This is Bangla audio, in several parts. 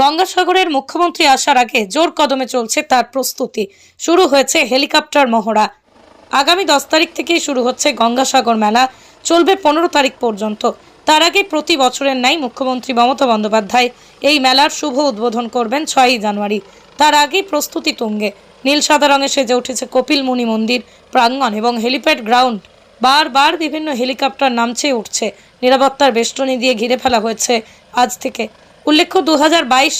গঙ্গাসাগরের মুখ্যমন্ত্রী আসার আগে জোর কদমে চলছে তার প্রস্তুতি। শুরু হয়েছে হেলিকপ্টার মহড়া। আগামী দশ তারিখ থেকেই শুরু হচ্ছে গঙ্গাসাগর মেলা। চলবে পনেরো তারিখ পর্যন্ত। তার আগে প্রতি বছরের ন্যায় মুখ্যমন্ত্রী মমতা বন্দ্যোপাধ্যায় এই মেলার শুভ উদ্বোধন করবেন ছয়ই জানুয়ারি। তার আগেই প্রস্তুতি তুঙ্গে। নীল সাদা রঙে সেজে উঠেছে কপিল মুনি মন্দির, প্রাঙ্গণ এবং হেলিপ্যাড গ্রাউন্ড। বারবার বিভিন্ন হেলিকপ্টার নামছে, উঠছে। নিরাপত্তার বেষ্টনী দিয়ে ঘিরে ফেলা হয়েছে আজ থেকে। উল্লেখ্য দু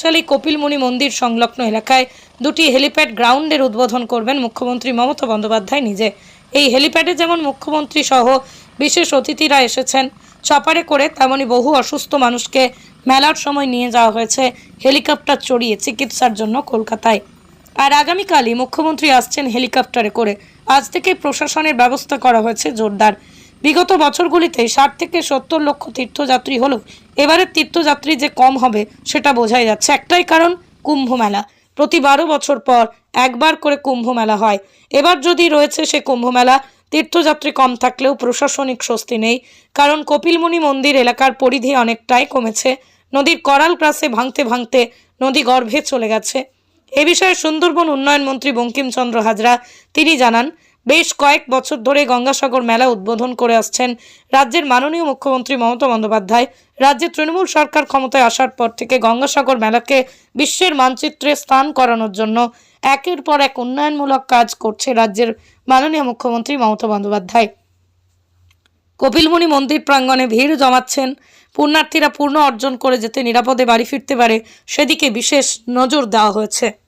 সালে কপিলমুনি মন্দির সংলগ্ন এলাকায় দুটি হেলিপ্যাড গ্রাউন্ডের উদ্বোধন করবেন মুখ্যমন্ত্রী মমতা বন্দ্যোপাধ্যায় নিজে। এই হেলিপ্যাডে যেমন মুখ্যমন্ত্রী সহ বিশেষ অতিথিরা এসেছেন, চপারে করে তেমনি বহু অসুস্থ মানুষকে মেলার সময় নিয়ে যাওয়া হয়েছে, হেলিকপ্টার চড়িয়ে চিকিৎসার জন্য কলকাতায়। আর আগামীকালই মুখ্যমন্ত্রী আসছেন হেলিকপ্টারে করে। আজ থেকে প্রশাসনের ব্যবস্থা করা হয়েছে জোরদার। বিগত বছরগুলিতে ষাট থেকে সত্তর লক্ষ তীর্থযাত্রী হলো এবারের তীর্থযাত্রী যে কম হবে সেটা বোঝাই যাচ্ছে। একটাই কারণ কুম্ভ মেলা প্রতি বারো বছর পর একবার করে কুম্ভ মেলা হয়। এবার যদি রয়েছে সে কুম্ভ মেলা তীর্থযাত্রী কম থাকলেও প্রশাসনিক স্বস্তি নেই। কারণ কপিলমুনি মন্দির এলাকার পরিধি অনেকটাই কমেছে। নদীর করাল ক্রাসে ভাঙতে ভাঙতে নদী গর্ভে চলে গেছে। এ বিষয়ে সুন্দরবন উন্নয়ন মন্ত্রী বঙ্কিমচন্দ্র হাজরা তিনি জানান বেশ কয়েক বছর ধরে গঙ্গাসাগর মেলা উদ্বোধন করে আসছেন রাজ্যের মাননীয় মুখ্যমন্ত্রী মমতা বন্দ্যোপাধ্যায়। রাজ্যে তৃণমূল সরকার ক্ষমতায় আসার পর থেকে গঙ্গাসাগর মেলাকে বিশ্বের মানচিত্রে স্থান করানোর জন্য একের পর এক উন্নয়নমূলক কাজ করছে রাজ্যের মাননীয় মুখ্যমন্ত্রী মমতা বন্দ্যোপাধ্যায়। কপিলমুনি মন্দির প্রাঙ্গণে ভিড় জমাচ্ছেন। পুণ্যার্থীরা পূর্ণ অর্জন করে যেতে নিরাপদে বাড়ি ফিরতে পারে, সেদিকে বিশেষ নজর দেওয়া হয়েছে।